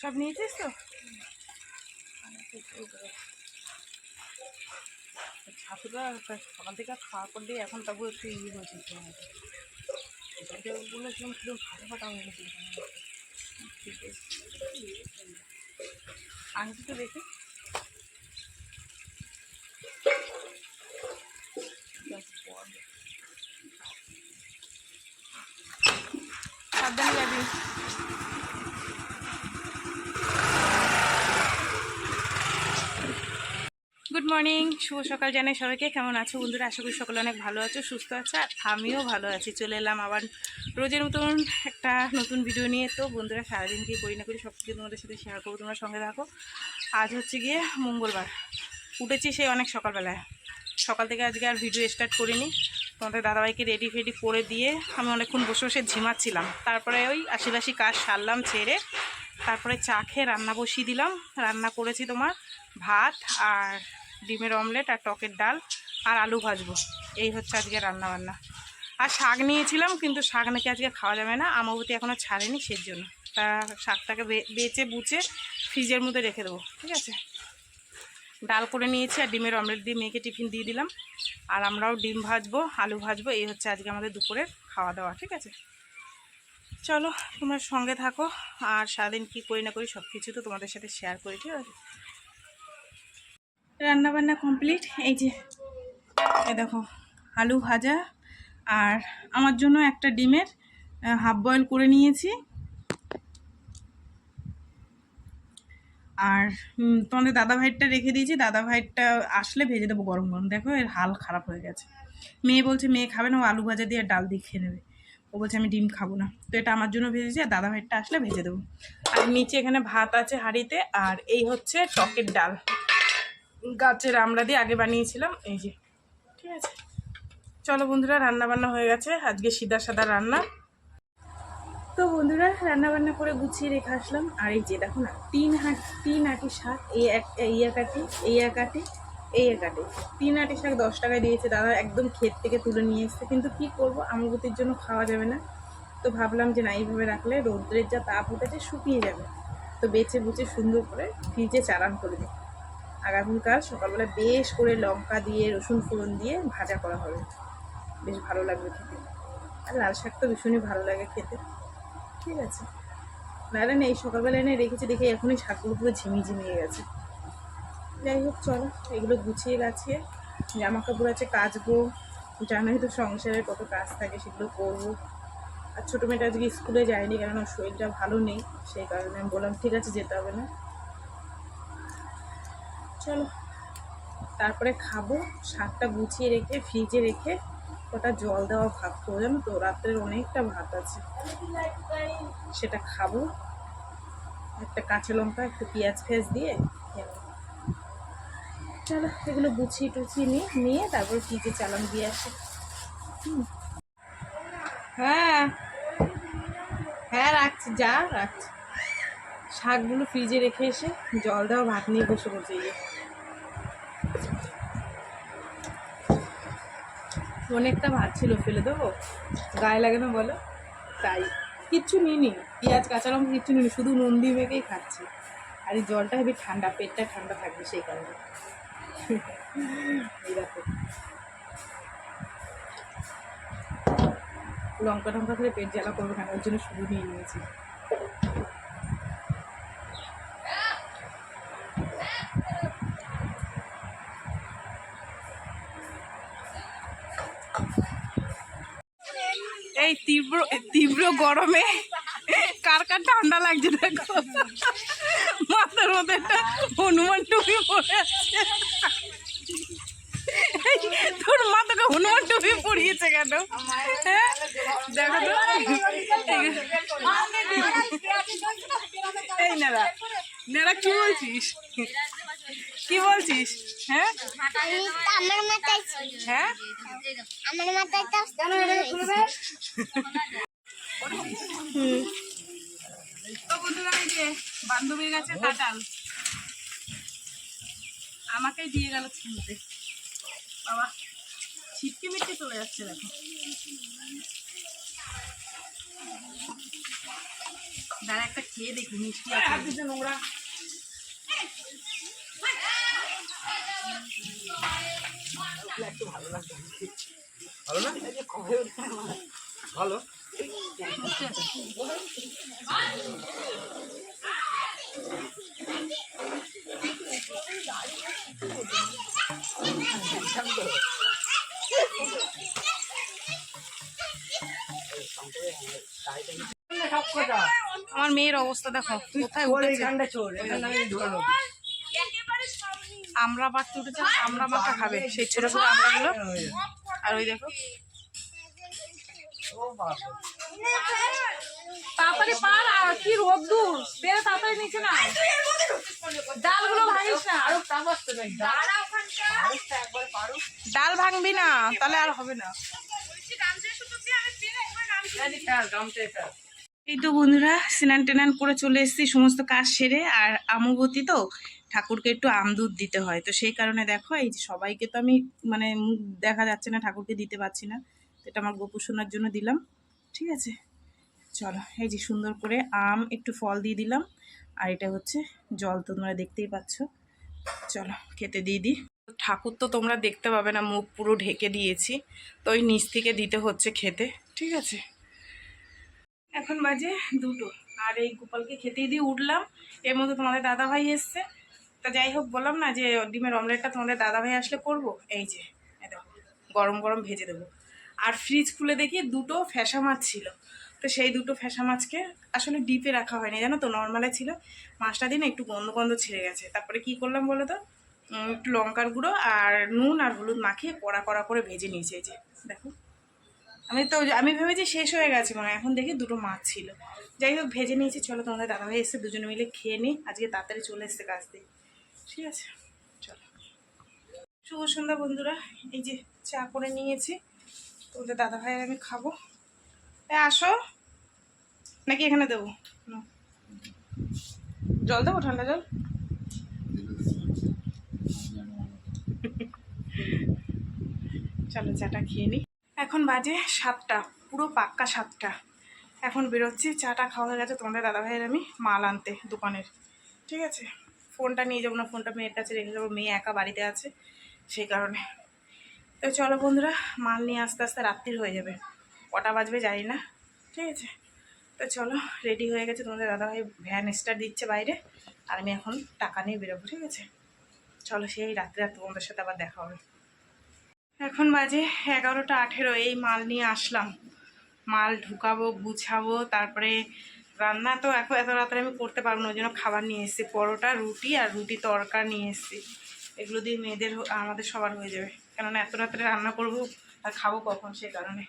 সব নিয়েছিস তো? ঠাকুরা সকাল থেকে খাওয়ার পর দিয়ে এখন তবু একটু ইয়ে হয়েছে বলে কিরম কিরম ফাটা ফাটা হয়ে গেছে। আংটি তো দেখি সাবধানে যাবি গুড মর্নিং শুভ সকাল জানাই সবাইকে। কেমন আছো বন্ধুরা? আশা করি সকলে অনেক ভালো আছো, সুস্থ আছো, আর আমিও ভালো আছি। চলে এলাম আবার রোজের মতন একটা নতুন ভিডিও নিয়ে। তো বন্ধুরা, সারাদিন কি করি না করি সব কিছু তোমাদের সাথে শেয়ার করব, তোমরা সঙ্গে থাকো। আজ হচ্ছে গিয়ে মঙ্গলবার। উঠেছি সেই অনেক সকালবেলায়। সকাল থেকে আজকে আর ভিডিও স্টার্ট করিনি। তোমাদের দাদাভাইকে রেডি ফেডি করে দিয়ে আমি অনেকক্ষণ বসে বসে ঝিমাচ্ছিলাম। তারপরে ওই আশিবাসি কাজ সারলাম, ছেড়ে তারপরে চা খেয়ে রান্না বসিয়ে দিলাম। রান্না করেছি তোমার ভাত আর ডিমের অমলেট আর টকের ডাল আর আলু ভাজবো। এই হচ্ছে আজকে রান্না বান্না আর শাক নিয়েছিলাম, কিন্তু শাক নাকি আজকে খাওয়া যাবে না। আমাবতী এখনও ছাড়েনি সেই জন্য তা শাকটাকে বেচে বুচে ফ্রিজের মধ্যে রেখে দেবো, ঠিক আছে? ডাল করে নিয়েছি আর ডিমের অমলেট দিয়ে মেয়েকে টিফিন দিয়ে দিলাম। আর আমরাও ডিম ভাজবো, আলু ভাজবো, এই হচ্ছে আজকে আমাদের দুপুরের খাওয়া দাওয়া, ঠিক আছে? চলো, তোমরা সঙ্গে থাকো। আর সারাদিন কী করি না করি সব কিছু তো তোমাদের সাথে শেয়ার করি, ঠিক আছে? রান্না বান্না কমপ্লিট এই যে এ দেখো, আলু ভাজা আর আমার জন্য একটা ডিমের হাফ বয়েল করে নিয়েছি। আর তোমাদের দাদা ভাইয়েরটা রেখে দিয়েছি। দাদা ভাইয়েরটা আসলে ভেজে দেবো গরম গরম। দেখো, এর হাল খারাপ হয়ে গেছে। মেয়ে বলছে, মেয়ে খাবে না, ও আলু ভাজা দিয়ে ডাল দিয়ে খেয়ে নেবে। ও বলছে, আমি ডিম খাব না। তো এটা আমার জন্য ভেজেছি আর দাদা ভাইয়েরটা আসলে ভেজে দেবো। আর নিচে এখানে ভাত আছে হাঁড়িতে, আর এই হচ্ছে টকের ডাল। গাছের আমড়া দিয়ে আগে বানিয়েছিলাম, এই যে, ঠিক আছে? চলো বন্ধুরা রান্না বান্না হয়ে গেছে, আজকে সিধা সাদা রান্না। তো বন্ধুরা রান্না বান্না করে গুছিয়ে রেখে আসলাম। আর এই যে, দেখো না, তিন হাট, তিন আটি শাক, এই এক এই এক আটি, এই এক আটি, এই এক আটি। তিন আটি শাক দশ টাকায় দিয়েছে দাদা, একদম ক্ষেত থেকে তুলে নিয়ে এসছে। কিন্তু কি করব, আমগতির জন্য খাওয়া যাবে না। তো ভাবলাম যে না, এইভাবে রাখলে রৌদ্রের যা তাপ উঠেছে, শুকিয়ে যাবে। তো বেছে বুচে সুন্দর করে ফ্রিজে চালান করে দিই। আগামীকাল সকালবেলা বেশ করে লঙ্কা দিয়ে, রসুন ফোড়ন দিয়ে ভাজা করা হবে। বেশ ভালো লাগবে খেতে। আর লাল শাক তো ভীষণই ভালো লাগে খেতে। ঠিক আছে। নাহলে না এই সকালবেলা এনে রেখেছি দেখে এখনই শাকগুলো পুরো ঝিমিয়ে গেছে। যাই হোক, চলো, এগুলো গুছিয়ে গাছিয়ে জামা কাপড় আছে কাচবো। জানোই তো সংসারের কত কাজ থাকে, সেগুলো করব। আর ছোটো মেয়েটা আজকে স্কুলে যায়নি কারণ ওর শরীরটা ভালো নেই, সেই কারণে আমি বললাম, ঠিক আছে, যেতে হবে না। চলো। তারপরে খাব, শাকটা গুছিয়ে রেখে, ফ্রিজে রেখে ওটা জল দেওয়া ভাত খাব। জানো তো, রাত্রের অনেকটা ভাত আছে। সেটা খাব। একটা কাঁচা লঙ্কা, একটু পেঁয়াজ ফেঁয়াজ দিয়ে। চলো, এগুলো গুছিয়ে টুছিয়ে নিয়ে নিয়ে তারপর ফ্রিজে চালান দিয়ে আসি। হ্যাঁ। হ্যাঁ রাখছি, যা রাখছি। শাকগুলো ফ্রিজে রেখে এসে জল দেওয়া, ভাত নিয়ে বসে বসে গিয়ে অনেকটা ভাত ছিল, ফেলে দেবো? গায়ে লাগে না বলো? তাই। কিচ্ছু নিইনি। পেঁয়াজ, কাঁচা লঙ্কা কিচ্ছু নিইনি, শুধু নুন দিয়ে মেখেই খাচ্ছি। আর এই জলটা হেবি ঠান্ডা, পেটটা ঠান্ডা থাকবে সেই কারণে। দেখো। লঙ্কা টঙ্কা করে পেট জ্বালা করব কেন? ওর জন্য শুধু নিয়ে নিয়েছি। এই তীব্র তীব্র গরমে কার কার ঠান্ডা লাগছে দেখো? মাথার মধ্যে একটা হনুমান টুপি পরে আছে। তোর মাথাটা হনুমান টুপি পরিয়েছে কেন? হ্যাঁ? দেখো তো। এই নেড়া নেড়া কি বলছিস? কি বলছিস? হ্যাঁ? হ্যাঁ? বান্ধবীর কাছে কাঁঠাল আমাকেই দিয়ে গেল ছিনতে বাবা ছিটকে মিটকে চলে যাচ্ছে দেখো দাঁড়া একটা খেয়ে দেখি মিষ্টি নোংরা না? ভালো? আমার মেয়ের অবস্থা দেখো কোথায় আমরা পাড়তে উঠেছে আমরা মাথা খাবে। সেই ছোট ছোট আমরাগুলো আর ওই দেখো। তাড়াতাড়ি পার আর কি রোদ্দুর বেড়ে তাড়াতাড়ি নিচে না ডালগুলো ভাঙিস না। ডাল। ভাঙবি না তাহলে আর হবে না। এই তো বন্ধুরা, স্নান টেনান করে চলে এসেছি, সমস্ত কাজ সেরে। আর আমবতী তো, ঠাকুরকে একটু আম দুধ দিতে হয়। তো সেই কারণে দেখো, এই যে সবাইকে তো আমি মানে মুখ দেখা যাচ্ছে না, ঠাকুরকে দিতে পারছি না। তো এটা আমার গোপু সোনার জন্য দিলাম, ঠিক আছে? চলো, এই যে সুন্দর করে আম একটু ফল দিয়ে দিলাম। আর এটা হচ্ছে জল তো তোমরা দেখতেই পাচ্ছ। চলো, খেতে দিয়ে দিই। ঠাকুর তো তোমরা দেখতে পাবে না, মুখ পুরো ঢেকে দিয়েছি। তো ওই নিচ থেকে দিতে হচ্ছে খেতে, ঠিক আছে? এখন বাজে দুটো। আর এই গোপালকে খেতেই দিয়ে উঠলাম। এর মধ্যে তোমাদের দাদাভাই এসছে। তা যাই হোক, বললাম না যে ডিমের অমলেটটা তোমাদের দাদাভাই আসলে করব? এই যে গরম গরম ভেজে দেবো। আর ফ্রিজ খুলে দেখি দুটো ফ্যাসা মাছ ছিল। তো সেই দুটো ফ্যাসা মাছকে আসলে ডিপে রাখা হয়নি, জানো তো? নর্মালে ছিল। মাছটা দিন একটু গন্ধ গন্ধ ছেড়ে গেছে। তারপরে কি করলাম বলো তো? একটু লঙ্কার গুঁড়ো আর নুন আর হলুদ মাখিয়ে কড়া কড়া করে ভেজে নিয়েছে। এই যে, দেখো। আমি তো আমি ভেবেছি শেষ হয়ে গেছে মানে এখন দেখি দুটো মাছ ছিল। যাই হোক, ভেজে নিয়েছি। চলো তোমাদের দাদাভাই এসে দুজনে মিলে খেয়ে নিই আজকে তাড়াতাড়ি চলে এসছে কাজ দিয়ে। ঠিক আছে? চলো। শুভ সন্ধ্যা বন্ধুরা। এই যে চা করে নিয়েছি। তোমাদের দাদাভাই আমি খাব। আসো। নাকি এখানে দেবো? জল দেবো? ঠান্ডা জল? চলো, চাটা খেয়ে নিই এখন বাজে সাতটা, পুরো পাক্কা সাতটা। এখন বেরোচ্ছি, চাটা খাওয়া হয়ে গেছে তোমাদের দাদাভাইয়ের আমি মাল আনতে দোকানের। ঠিক আছে? ফোনটা নিয়ে যাব না, ফোনটা মেয়ের কাছে রেখে যাব, মেয়ে একা বাড়িতে আছে সেই কারণে। তো চলো বন্ধুরা, মাল নিয়ে আস্তে আস্তে রাত্রির হয়ে যাবে। কটা বাজবে জানি না। ঠিক আছে? তো চলো রেডি হয়ে গেছে তোমাদের দাদাভাই ভ্যান স্টার দিচ্ছে বাইরে, আর আমি এখন টাকা নিয়ে বেরোবো, ঠিক আছে? চলো সেই রাত্রে আর তোমাদের সাথে আবার দেখা হবে। এখন বাজে এগারোটা আঠেরো, এই মাল নিয়ে আসলাম। মাল ঢুকাবো, গুছাবো, তারপরে রান্না তো এখন এত রাত্রে আমি করতে পারব না, ওই জন্য খাবার নিয়ে এসেছি। পরোটা, রুটি আর রুটি তরকা নিয়ে এসেছি। এগুলো দিয়ে মেয়েদের আমাদের সবার হয়ে যাবে। কেননা এত রাত্রে রান্না করব আর খাব কখন সে কারণে।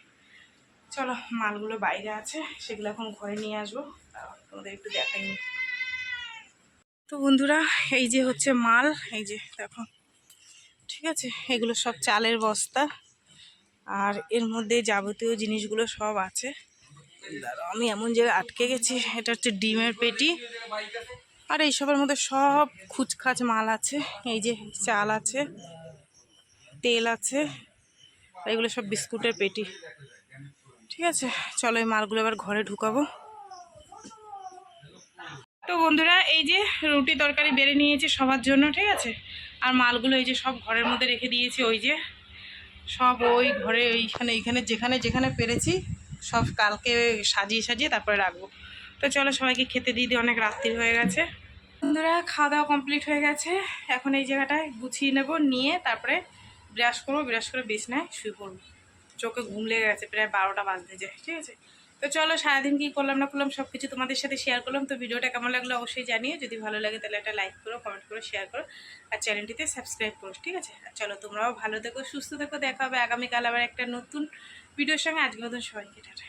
চলো, মালগুলো বাইরে আছে, সেগুলো এখন ঘরে নিয়ে আসব। তোমাদের একটু দেখাইনি তো বন্ধুরা, এই যে হচ্ছে মাল, এই যে দেখো। ঠিক আছে? এগুলো সব চালের বস্তা। আর এর মধ্যে যাবতীয় জিনিসগুলো সব আছে। আমি এমন জায়গায় আটকে গেছি, এটা হচ্ছে ডিমের পেটি। আর এইসবের মধ্যে সব খুচখাচ মাল আছে। এই যে চাল আছে, তেল আছে এগুলো সব বিস্কুটের পেটি। ঠিক আছে? চলো এই মালগুলো এবার ঘরে ঢুকাবো। তো বন্ধুরা, এই যে রুটি তরকারি বেড়ে নিয়েছি সবার জন্য, ঠিক আছে? আর মালগুলো এই যে সব ঘরের মধ্যে রেখে দিয়েছি, ওই যে সব ওই ঘরে ওইখানে এইখানে, যেখানে যেখানে পেরেছি, সব কালকে সাজিয়ে সাজিয়ে তারপরে রাখব। তো চলো সবাইকে খেতে দিয়ে দিয়ে অনেক রাত্রির হয়ে গেছে। বন্ধুরা, খাওয়া দাওয়া কমপ্লিট হয়ে গেছে। এখন এই জায়গাটায় গুছিয়ে নেব, নিয়ে তারপরে ব্রাশ করব, ব্রাশ করে বিছনায় শুয়ে পড়ব। চোখে ঘুম লেগে গেছে, প্রায় বারোটা বাজতে যায়, ঠিক আছে? তো চলো সারাদিন কী করলাম না করলাম সব কিছু তোমাদের সাথে শেয়ার করলাম। তো ভিডিওটা কেমন লাগল অবশ্যই জানিও। যদি ভালো লাগে তাহলে একটা লাইক করো কমেন্ট করো শেয়ার করো আর চ্যানেলটিতে সাবস্ক্রাইব করো, ঠিক আছে? চলো তোমরাও ভালো থেকো, সুস্থ থেকো, দেখা হবে আগামীকাল আবার একটা নতুন ভিডিওর সঙ্গে। আজকে মতন সবাইকে টাটা।